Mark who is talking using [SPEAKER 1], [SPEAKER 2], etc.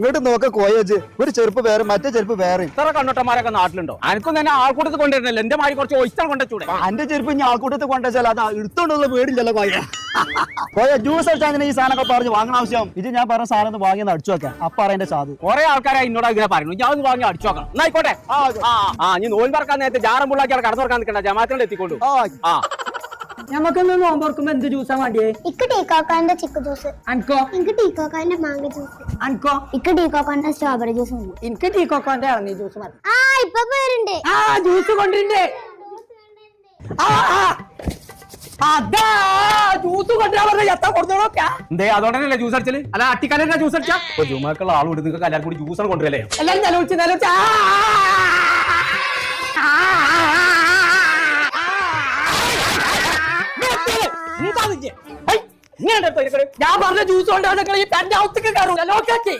[SPEAKER 1] ഇങ്ങോട്ട് നോക്ക കോയച്ച് ഒരു ചെരുപ്പ് വേറെ മറ്റേ ചെരുപ്പ് വേറെ.
[SPEAKER 2] ഇത്ര കണ്ണോട്ടന്മാരൊക്കെ നാട്ടിലുണ്ടോ? എനിക്കും തന്നെ ആൾക്കൂട്ടത്ത് കൊണ്ടുവരുന്നില്ല. എന്റെ മാറി കുറച്ച് ഒഴിച്ചാൽ കൊണ്ടുവച്ചൂടെ?
[SPEAKER 1] എന്റെ ചെരുപ്പ് ഇനി ആൾക്കൂട്ടത്ത് കൊണ്ടുവച്ചാൽ അത് എടുത്തോണ്ടുള്ള പേടില്ലല്ലോ കോയ. കോയ ജ്യൂസ് അടിച്ചാൽ അങ്ങനെ ഈ സാധനമൊക്കെ പറഞ്ഞു വാങ്ങണ ആവശ്യം. ഇത് ഞാൻ പറഞ്ഞ സാധനം വാങ്ങി അടിച്ചു വെക്കാം അപ്പൊ അറിയാൻ സാധു
[SPEAKER 2] കുറെ ആൾക്കാരെ ഇന്നോട് ഇങ്ങനെ പറയുന്നു. ഞാൻ ഒന്ന് വാങ്ങി അടിച്ചു നോക്കണം. എന്നായിക്കോട്ടെ ആ ആ നീ നോൽ പറക്കാൻ നേരത്തെ ജാറം പുള്ളാക്കി കടന്നു പറക്കാൻ നിൽക്കണ്ട. ജമാത്തിനോട് എത്തിക്കൊണ്ടു
[SPEAKER 1] ആ
[SPEAKER 2] ആ.
[SPEAKER 3] നമുക്കൊന്ന് നോമ്പോർക്കുമ്പോ എന്ത് ജ്യൂസാ വേണ്ടിയേ?
[SPEAKER 4] ഇക്ക് ടീക്കോക്കാന്റെ ചിക്കു ജ്യൂസ്
[SPEAKER 3] അൻകോ
[SPEAKER 4] എനിക്ക് ടീക്കോക്കാന്റെ മാങ്ങ ജ്യൂസ്
[SPEAKER 3] അൻകോ
[SPEAKER 4] ഇക്ക് ടീക്കോക്കാന്റെ സ്ട്രോബെറി ജ്യൂസ് മതി
[SPEAKER 3] എനിക്ക് ടീ കൊക്കോന്റെ ഇളനീ ജ്യൂസ് മതി
[SPEAKER 4] ആ ഇപ്പൊ പേരുണ്ട്
[SPEAKER 3] ആ ജ്യൂസ് കൊണ്ടിരുന്നേ ആ ആ അതാ ജ്യൂസ് കൊണ്ടുവരാൻ പറഞ്ഞ എത്ര കൊടുത്തോളൊക്കെ
[SPEAKER 2] എന്തേ അതുകൊണ്ടല്ലേ ജ്യൂസ് അടിച്ചൽ അല്ല അട്ടിക്കാലല്ല ജ്യൂസ് അടിച്ചാ ഇപ്പൊ ജുമാക്കുള്ള വിടുന്ന നിങ്ങൾക്ക് എല്ലാവരും കൂടി ജ്യൂസ് കൊണ്ടുവരല്ലേ
[SPEAKER 3] എല്ലാരും നിലവിളിച്ച് നിലവിളിച്ച്
[SPEAKER 2] എന്താ ഇങ്ങനെ
[SPEAKER 3] ഞാൻ പറഞ്ഞ ജ്യൂസ് കൊണ്ടാണ് ഈ തന്റെ ഔത്തേക്ക് കയറൂല ലോക്കാക്കി